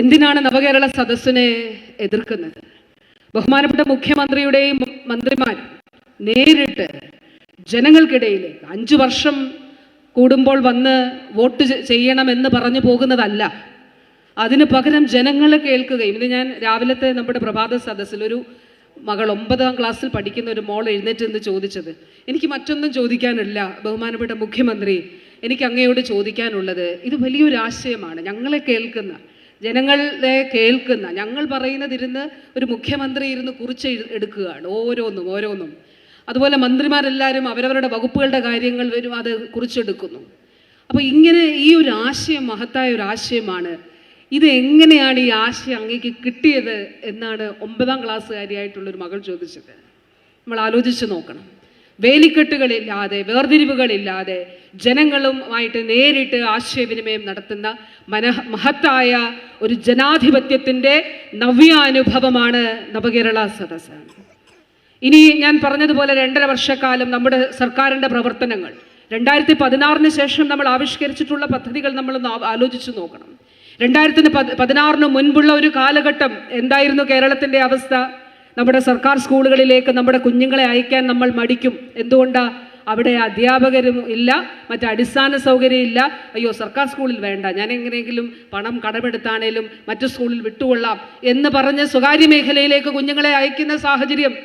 എന്തിനാണ് നവകേരള സദസ്സിനെ എതിർക്കുന്നത്? ബഹുമാനപ്പെട്ട മുഖ്യമന്ത്രിയുടെയും മന്ത്രിമാർ നേരിട്ട് ജനങ്ങൾക്കിടയിലേക്ക് അഞ്ചു വർഷം കൂടുമ്പോൾ വന്ന് വോട്ട് ചെയ്യണമെന്ന് പറഞ്ഞു പോകുന്നതല്ല. അതിന് പകരം ജനങ്ങളെ കേൾക്കുകയും ഇത് ഞാൻ രാവിലത്തെ നമ്മുടെ പ്രഭാത സദസ്സിൽ ഒരു മകൾ ഒമ്പതാം ക്ലാസ്സിൽ പഠിക്കുന്ന ഒരു മോൾ എഴുന്നേറ്റ് എന്ന് ചോദിച്ചത് എനിക്ക് മറ്റൊന്നും ചോദിക്കാനില്ല ബഹുമാനപ്പെട്ട മുഖ്യമന്ത്രി എനിക്ക് അങ്ങയോട് ചോദിക്കാനുള്ളത്. ഇത് വലിയൊരു ആശയമാണ്. ഞങ്ങളെ കേൾക്കുന്ന ജനങ്ങളെ കേൾക്കുന്ന ഞങ്ങൾ പറയുന്നതിരുന്ന് ഒരു മുഖ്യമന്ത്രി ഇരുന്ന് കുറിച്ച് എടുക്കുകയാണ് ഓരോന്നും ഓരോന്നും. അതുപോലെ മന്ത്രിമാരെല്ലാവരും അവരവരുടെ വകുപ്പുകളുടെ കാര്യങ്ങൾ വരും അത് കുറിച്ചെടുക്കുന്നു. അപ്പോൾ ഇങ്ങനെ ഈ ഒരു ആശയം മഹത്തായ ഒരു ആശയമാണ്. ഇത് എങ്ങനെയാണ് ഈ ആശയം അങ്ങേക്ക് കിട്ടിയത് എന്നാണ് ഒമ്പതാം ക്ലാസ്സുകാരിയായിട്ടുള്ളൊരു മകൾ ചോദിച്ചത്. നമ്മൾ ആലോചിച്ച് നോക്കണം. വേലിക്കെട്ടുകളില്ലാതെ വേർതിരിവുകളില്ലാതെ ജനങ്ങളുമായിട്ട് നേരിട്ട് ആശയവിനിമയം നടത്തുന്ന മന മഹത്തായ ഒരു ജനാധിപത്യത്തിന്റെ നവ്യാനുഭവമാണ് നവകേരള സദസ്സ്. ഇനി ഞാൻ പറഞ്ഞതുപോലെ രണ്ടര വർഷക്കാലം നമ്മുടെ സർക്കാരിന്റെ പ്രവർത്തനങ്ങൾ രണ്ടായിരത്തി പതിനാറിന് ശേഷം നമ്മൾ ആവിഷ്കരിച്ചിട്ടുള്ള പദ്ധതികൾ ആ- ആലോചിച്ച് നോക്കണം. രണ്ടായിരത്തിന് പത് പതിനാറിന് മുൻപുള്ള ഒരു കാലഘട്ടം എന്തായിരുന്നു കേരളത്തിന്റെ അവസ്ഥ? നമ്മുടെ സർക്കാർ സ്കൂളുകളിലേക്ക് നമ്മുടെ കുഞ്ഞുങ്ങളെ അയക്കാൻ നമ്മൾ മടിക്കും. എന്തുകൊണ്ടാ? അവിടെ അധ്യാപകരും ഇല്ല മറ്റു അടിസ്ഥാന സൗകര്യം ഇല്ല. അയ്യോ സർക്കാർ സ്കൂളിൽ വേണ്ട. ഞാൻ എങ്ങനെയെങ്കിലും പണം കടമെടുത്താണേലും മറ്റു സ്കൂളിൽ വിട്ടുകൊള്ളാം എന്ന് പറഞ്ഞ് സ്വകാര്യ മേഖലയിലേക്ക് കുഞ്ഞുങ്ങളെ അയക്കുന്ന സാഹചര്യം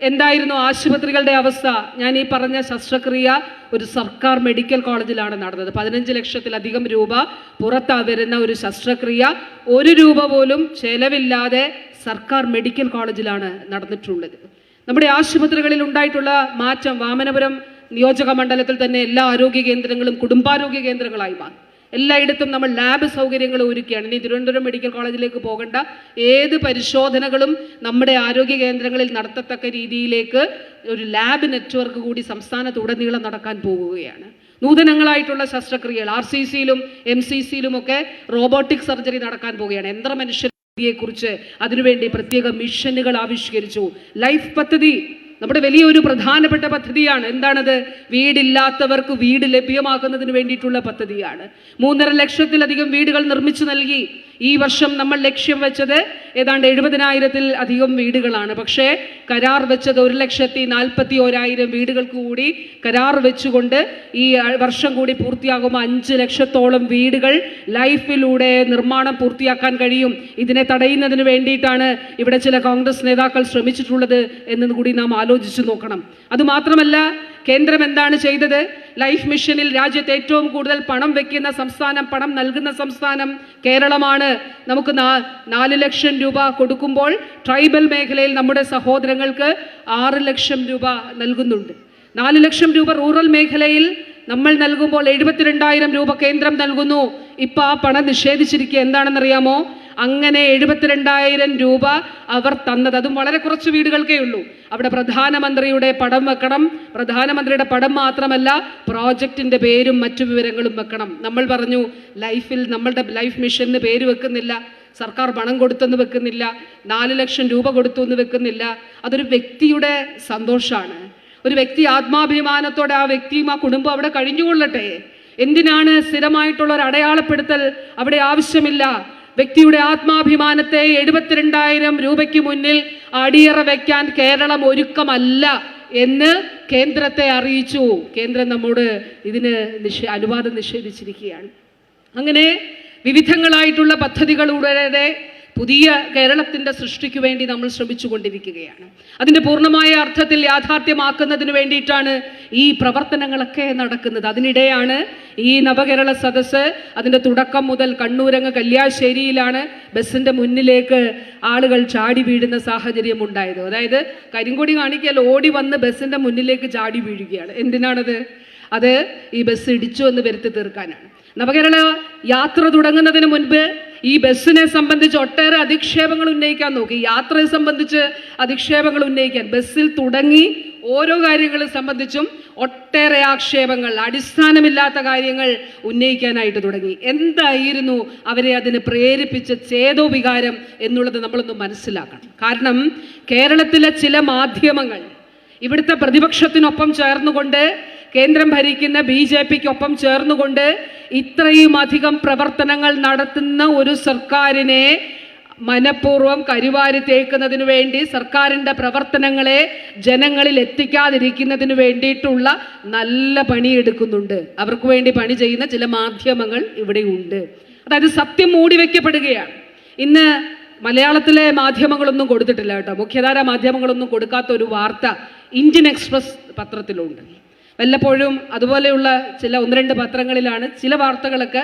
എന്തായിരുന്നു ആശുപത്രികളുടെ അവസ്ഥ? ഞാൻ ഈ പറഞ്ഞ ശസ്ത്രക്രിയ ഒരു സർക്കാർ മെഡിക്കൽ കോളേജിലാണ് നടന്നത്. പതിനഞ്ച് ലക്ഷത്തിലധികം രൂപ പുറത്താ വരുന്ന ഒരു ശസ്ത്രക്രിയ. ഒരു രൂപ പോലും ചെലവില്ലാതെ സർക്കാർ മെഡിക്കൽ കോളേജിലാണ് നടന്നിട്ടുള്ളത്. നമ്മുടെ ആശുപത്രികളിൽ ഉണ്ടായിട്ടുള്ള മാറ്റം വാമനപുരം നിയോജക മണ്ഡലത്തിൽ തന്നെ എല്ലാ ആരോഗ്യ കേന്ദ്രങ്ങളും കുടുംബാരോഗ്യ കേന്ദ്രങ്ങളായി മാറി. എല്ലായിടത്തും നമ്മൾ ലാബ് സൗകര്യങ്ങൾ ഒരുക്കുകയാണ്. ഇനി തിരുവനന്തപുരം മെഡിക്കൽ കോളേജിലേക്ക് പോകേണ്ട ഏത് പരിശോധനകളും നമ്മുടെ ആരോഗ്യ കേന്ദ്രങ്ങളിൽ നടത്തത്തക്ക രീതിയിലേക്ക് ഒരു ലാബ് നെറ്റ്വർക്ക് കൂടി സംസ്ഥാനത്തുടനീളം നടക്കാൻ പോകുകയാണ്. നൂതനങ്ങളായിട്ടുള്ള ശസ്ത്രക്രിയകൾ ആർ സി സിയിലും എം സി സിയിലും ഒക്കെ റോബോട്ടിക് സർജറി നടക്കാൻ പോവുകയാണ് യന്ത്രമനുഷ്യ കുറിച്ച് അതിനുവേണ്ടി പ്രത്യേക മിഷനുകൾ ആവിഷ്കരിച്ചു. ലൈഫ് പദ്ധതി നമ്മുടെ വലിയൊരു പ്രധാനപ്പെട്ട പദ്ധതിയാണ്. എന്താണത്? വീടില്ലാത്തവർക്ക് വീട് ലഭ്യമാക്കുന്നതിന് വേണ്ടിയിട്ടുള്ള പദ്ധതിയാണ്. മൂന്നര ലക്ഷത്തിലധികം വീടുകൾ നിർമ്മിച്ചു നൽകി. ഈ വർഷം നമ്മൾ ലക്ഷ്യം വെച്ചത് ഏതാണ്ട് എഴുപതിനായിരത്തിൽ അധികം വീടുകളാണ്. പക്ഷേ കരാർ വെച്ചത് ഒരു ലക്ഷത്തി നാൽപ്പത്തി ഓരായിരം വീടുകൾക്ക് കൂടി കരാർ വെച്ചുകൊണ്ട് ഈ വർഷം കൂടി പൂർത്തിയാകുമ്പോൾ അഞ്ച് ലക്ഷത്തോളം വീടുകൾ ലൈഫിലൂടെ നിർമ്മാണം പൂർത്തിയാക്കാൻ കഴിയും. ഇതിനെ തടയുന്നതിന് വേണ്ടിയിട്ടാണ് ഇവിടെ ചില കോൺഗ്രസ് നേതാക്കൾ ശ്രമിച്ചിട്ടുള്ളത് എന്നും കൂടി നാം ആലോചിച്ചു നോക്കണം. അതുമാത്രമല്ല കേന്ദ്രം എന്താണ് ചെയ്തത്? ലൈഫ് മിഷനിൽ രാജ്യത്ത് ഏറ്റവും കൂടുതൽ പണം വെക്കുന്ന സംസ്ഥാനം പണം നൽകുന്ന സംസ്ഥാനം കേരളമാണ്. നമുക്ക് നാല് ലക്ഷം രൂപ കൊടുക്കുമ്പോൾ ട്രൈബൽ മേഖലയിൽ നമ്മുടെ സഹോദരങ്ങൾക്ക് ആറ് ലക്ഷം രൂപ നൽകുന്നുണ്ട്. നാല് ലക്ഷം രൂപ റൂറൽ മേഖലയിൽ നമ്മൾ നൽകുമ്പോൾ എഴുപത്തിരണ്ടായിരം രൂപ കേന്ദ്രം നൽകുന്നു. ഇപ്പൊ ആ പണം നിഷേധിച്ചിരിക്കുക. എന്താണെന്നറിയാമോ? അങ്ങനെ എഴുപത്തിരണ്ടായിരം രൂപ അവർ തന്നത്. അതും വളരെ കുറച്ച് വീടുകൾക്കേ ഉള്ളൂ. അവിടെ പ്രധാനമന്ത്രിയുടെ പടം വെക്കണം. പ്രധാനമന്ത്രിയുടെ പടം മാത്രമല്ല പ്രോജക്റ്റിന്റെ പേരും മറ്റു വിവരങ്ങളും വെക്കണം. നമ്മൾ പറഞ്ഞു ലൈഫിൽ നമ്മളുടെ ലൈഫ് മിഷന് പേര് വെക്കുന്നില്ല. സർക്കാർ പണം കൊടുത്തെന്ന് വെക്കുന്നില്ല. നാല് ലക്ഷം രൂപ കൊടുത്തു എന്ന് വെക്കുന്നില്ല. അതൊരു വ്യക്തിയുടെ സന്തോഷമാണ് ഒരു വ്യക്തി ആത്മാഭിമാനത്തോടെ ആ വ്യക്തിയും ആ കുടുംബം അവിടെ കഴിഞ്ഞുകൊള്ളട്ടെ. എന്തിനാണ് സ്ഥിരമായിട്ടുള്ള ഒരു അടയാളപ്പെടുത്തൽ അവിടെ ആവശ്യമില്ല? വ്യക്തിയുടെ ആത്മാഭിമാനത്തെ എഴുപത്തിരണ്ടായിരം രൂപയ്ക്ക് മുന്നിൽ അടിയറ വയ്ക്കാൻ കേരളം ഒരുക്കമല്ല എന്ന് കേന്ദ്രത്തെ അറിയിച്ചു. കേന്ദ്രം നമ്മോട് ഇതിന് നിഷേ അനുവാദം നിഷേധിച്ചിരിക്കുകയാണ്. അങ്ങനെ വിവിധങ്ങളായിട്ടുള്ള പദ്ധതികളുടെ പുതിയ കേരളത്തിന്റെ സൃഷ്ടിക്ക് വേണ്ടി നമ്മൾ ശ്രമിച്ചു കൊണ്ടിരിക്കുകയാണ് അതിന്റെ പൂർണമായ അർത്ഥത്തിൽ യാഥാർത്ഥ്യമാക്കുന്നതിന് വേണ്ടിയിട്ടാണ് ഈ പ്രവർത്തനങ്ങളൊക്കെ നടക്കുന്നത്. അതിനിടെയാണ് ഈ നവകേരള സദസ്സ് അതിന്റെ തുടക്കം മുതൽ കണ്ണൂരങ്ങ് കല്യാശ്ശേരിയിലാണ് ബസ്സിന്റെ മുന്നിലേക്ക് ആളുകൾ ചാടി വീഴുന്ന സാഹചര്യം ഉണ്ടായത്. അതായത് കരിങ്കൊടി കാണിക്കൽ ഓടി വന്ന് ബസ്സിന്റെ മുന്നിലേക്ക് ചാടി വീഴുകയാണ്. എന്തിനാണത്? അത് ഈ ബസ് ഇടിച്ചു എന്ന് വരുത്തി തീർക്കാനാണ്. നവകേരള യാത്ര തുടങ്ങുന്നതിന് മുൻപ് ഈ ബസ്സിനെ സംബന്ധിച്ച് ഒട്ടേറെ അധിക്ഷേപങ്ങൾ ഉന്നയിക്കാൻ നോക്കി. യാത്രയെ സംബന്ധിച്ച് അധിക്ഷേപങ്ങൾ ഉന്നയിക്കാൻ. ബസ്സിൽ തുടങ്ങി ഓരോ കാര്യങ്ങളെ സംബന്ധിച്ചും ഒട്ടേറെ ആക്ഷേപങ്ങൾ അടിസ്ഥാനമില്ലാത്ത കാര്യങ്ങൾ ഉന്നയിക്കാനായിട്ട് തുടങ്ങി. എന്തായിരുന്നു അവരെ അതിന് പ്രേരിപ്പിച്ച ചേതോ വികാരം എന്നുള്ളത് നമ്മളൊന്ന് മനസ്സിലാക്കണം. കാരണം കേരളത്തിലെ ചില മാധ്യമങ്ങൾ ഇവിടുത്തെ പ്രതിപക്ഷത്തിനൊപ്പം ചേർന്നുകൊണ്ട് കേന്ദ്രം ഭരിക്കുന്ന ബി ജെ പിക്കൊപ്പം ചേർന്നുകൊണ്ട് ഇത്രയും അധികം പ്രവർത്തനങ്ങൾ നടത്തുന്ന ഒരു സർക്കാരിനെ മനഃപൂർവം കരുവാരി തേക്കുന്നതിനു വേണ്ടി സർക്കാരിന്റെ പ്രവർത്തനങ്ങളെ ജനങ്ങളിൽ എത്തിക്കാതിരിക്കുന്നതിനു വേണ്ടിയിട്ടുള്ള നല്ല പണിയെടുക്കുന്നുണ്ട്. അവർക്ക് വേണ്ടി പണി ചെയ്യുന്ന ചില മാധ്യമങ്ങൾ ഇവിടെയുണ്ട് അതായത് സത്യം മൂടി വയ്ക്കപ്പെടുകയാണ് ഇന്ന് മലയാളത്തിലെ മാധ്യമങ്ങളൊന്നും കൊടുത്തിട്ടില്ല കേട്ടോ. മുഖ്യധാര മാധ്യമങ്ങളൊന്നും കൊടുക്കാത്ത ഒരു വാർത്ത ഇന്ത്യൻ എക്സ്പ്രസ് പത്രത്തിലുണ്ട്. വല്ലപ്പോഴും അതുപോലെയുള്ള ചില ഒന്ന് രണ്ട് പത്രങ്ങളിലാണ് ചില വാർത്തകളൊക്കെ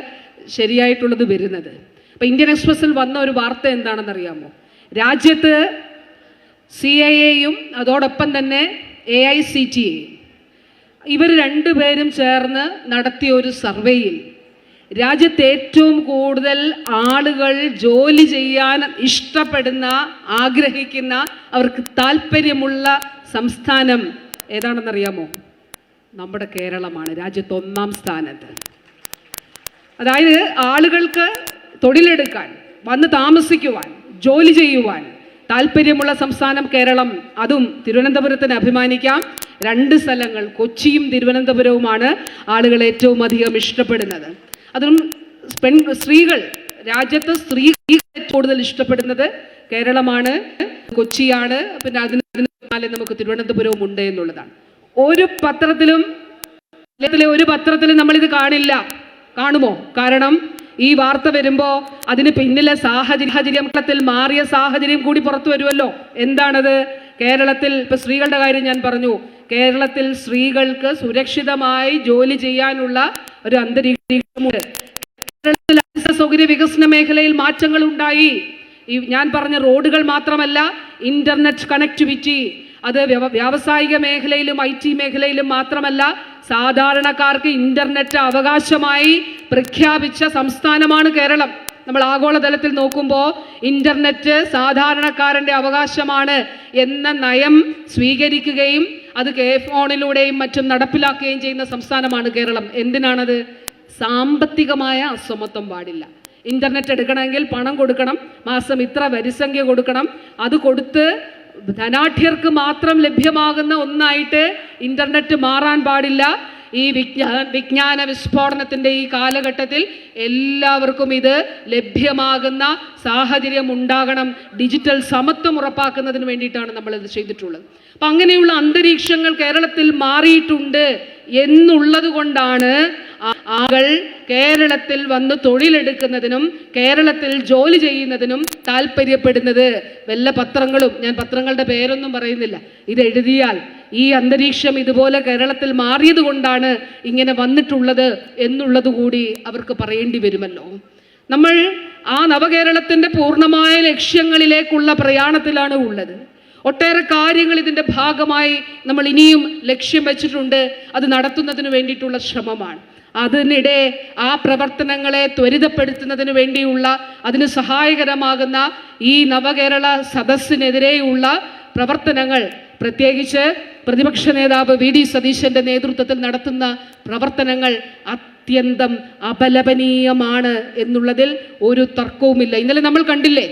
ശരിയായിട്ടുള്ളത് വരുന്നത്. അപ്പോൾ ഇന്ത്യൻ എക്സ്പ്രസ്സിൽ വന്ന ഒരു വാർത്ത എന്താണെന്നറിയാമോ? രാജ്യത്ത് സി ഐ എയും അതോടൊപ്പം തന്നെ എ ഐ സി ടി എയും ഇവർ രണ്ടുപേരും ചേർന്ന് നടത്തിയ ഒരു സർവേയിൽ രാജ്യത്ത് ഏറ്റവും കൂടുതൽ ആളുകൾ ജോലി ചെയ്യാൻ ഇഷ്ടപ്പെടുന്ന ആഗ്രഹിക്കുന്ന അവർക്ക് താല്പര്യമുള്ള സംസ്ഥാനം ഏതാണെന്നറിയാമോ? നമ്മുടെ കേരളമാണ്. രാജ്യത്ത് ഒന്നാം സ്ഥാനത്ത്. അതായത് ആളുകൾക്ക് തൊഴിലെടുക്കാൻ വന്ന് താമസിക്കുവാൻ ജോലി ചെയ്യുവാൻ താല്പര്യമുള്ള സംസ്ഥാനം കേരളം. അതും തിരുവനന്തപുരത്തിന് അഭിമാനിക്കാം. രണ്ട് സ്ഥലങ്ങൾ കൊച്ചിയും തിരുവനന്തപുരവുമാണ് ആളുകൾ ഏറ്റവും അധികം ഇഷ്ടപ്പെടുന്നത്. അതും പെൺ സ്ത്രീകൾ രാജ്യത്ത് സ്ത്രീ കൂടുതൽ ഇഷ്ടപ്പെടുന്നത് കേരളമാണ് കൊച്ചിയാണ് പിന്നെ അതിന് അതിന് നമുക്ക് തിരുവനന്തപുരവും ഉണ്ട് എന്നുള്ളതാണ്. ഒരു പത്രത്തിലും ഒരു പത്രത്തിലും നമ്മളിത് കാണില്ല. കാണുമോ? കാരണം ഈ വാർത്ത വരുമ്പോൾ അതിന് പിന്നിലെ സാഹചര്യ സാഹചര്യത്തിൽ മാറിയ സാഹചര്യം കൂടി പുറത്തു വരുമല്ലോ. എന്താണത്? കേരളത്തിൽ ഇപ്പൊ സ്ത്രീകളുടെ കാര്യം ഞാൻ പറഞ്ഞു. കേരളത്തിൽ സ്ത്രീകൾക്ക് സുരക്ഷിതമായി ജോലി ചെയ്യാനുള്ള ഒരു അന്തരീക്ഷമുണ്ട്. കേരളത്തിൽ സൗകര്യ വികസന മേഖലയിൽ മാറ്റങ്ങൾ ഉണ്ടായി. ഞാൻ പറഞ്ഞ റോഡുകൾ മാത്രമല്ല ഇന്റർനെറ്റ് കണക്ടിവിറ്റി അത് വ്യവ- വ്യാവസായിക മേഖലയിലും ഐ ടി മേഖലയിലും മാത്രമല്ല സാധാരണക്കാർക്ക് ഇന്റർനെറ്റ് അവകാശമായി പ്രഖ്യാപിച്ച സംസ്ഥാനമാണ് കേരളം. നമ്മൾ ആഗോളതലത്തിൽ നോക്കുമ്പോൾ ഇന്റർനെറ്റ് സാധാരണക്കാരന്റെ അവകാശമാണ് എന്ന നയം സ്വീകരിക്കുകയും അത് കെ ഫോണിലൂടെയും മറ്റും നടപ്പിലാക്കുകയും ചെയ്യുന്ന സംസ്ഥാനമാണ് കേരളം. എന്തിനാണത്? സാമ്പത്തികമായ അസമത്വം പാടില്ല. ഇന്റർനെറ്റ് എടുക്കണമെങ്കിൽ പണം കൊടുക്കണം മാസം ഇത്ര വരിസംഖ്യ കൊടുക്കണം. അത് കൊടുത്ത് ധനാഠ്യർക്ക് മാത്രം ലഭ്യമാകുന്ന ഒന്നായിട്ട് ഇന്റർനെറ്റ് മാറാൻ പാടില്ല. ഈ വിജ്ഞാ വിജ്ഞാന വിസ്ഫോടനത്തിന്റെ ഈ കാലഘട്ടത്തിൽ എല്ലാവർക്കും ഇത് ലഭ്യമാകുന്ന സാഹചര്യം ഉണ്ടാകണം ഡിജിറ്റൽ സമത്വം ഉറപ്പാക്കുന്നതിന് വേണ്ടിയിട്ടാണ് നമ്മൾ ഇത് ചെയ്തിട്ടുള്ളത്. അപ്പം അങ്ങനെയുള്ള അന്തരീക്ഷങ്ങൾ കേരളത്തിൽ മാറിയിട്ടുണ്ട് എന്നുള്ളത് കൊണ്ടാണ് ആകൾ കേരളത്തിൽ വന്ന് തൊഴിലെടുക്കുന്നതിനും കേരളത്തിൽ ജോലി ചെയ്യുന്നതിനും താല്പര്യപ്പെടുന്നത്. വല്ല പത്രങ്ങളും ഞാൻ പത്രങ്ങളുടെ പേരൊന്നും പറയുന്നില്ല. ഇത് എഴുതിയാൽ ഈ അന്തരീക്ഷം ഇതുപോലെ കേരളത്തിൽ മാറിയതുകൊണ്ടാണ് ഇങ്ങനെ വന്നിട്ടുള്ളത് എന്നുള്ളത് കൂടി അവർക്ക് പറയേണ്ടി വരുമല്ലോ. നമ്മൾ ആ നവകേരളത്തിന്റെ പൂർണമായ ലക്ഷ്യങ്ങളിലേക്കുള്ള പ്രയാണത്തിലാണ് ഉള്ളത്. ഒട്ടേറെ കാര്യങ്ങൾ ഇതിന്റെ ഭാഗമായി നമ്മൾ ഇനിയും ലക്ഷ്യം വെച്ചിട്ടുണ്ട്. അത് നടത്തുന്നതിന് വേണ്ടിയിട്ടുള്ള ശ്രമമാണ്. അതിനിടെ ആ പ്രവർത്തനങ്ങളെ ത്വരിതപ്പെടുത്തുന്നതിന് വേണ്ടിയുള്ള അതിന് സഹായകരമാകുന്ന ഈ നവകേരള സദസ്സിനെതിരെയുള്ള പ്രവർത്തനങ്ങൾ പ്രത്യേകിച്ച് പ്രതിപക്ഷ നേതാവ് വി ഡി സതീശന്റെ നേതൃത്വത്തിൽ നടത്തുന്ന പ്രവർത്തനങ്ങൾ അത്യന്തം അപലപനീയമാണ് എന്നുള്ളതിൽ ഒരു തർക്കവുമില്ല. ഇന്നലെ നമ്മൾ കണ്ടില്ലേ?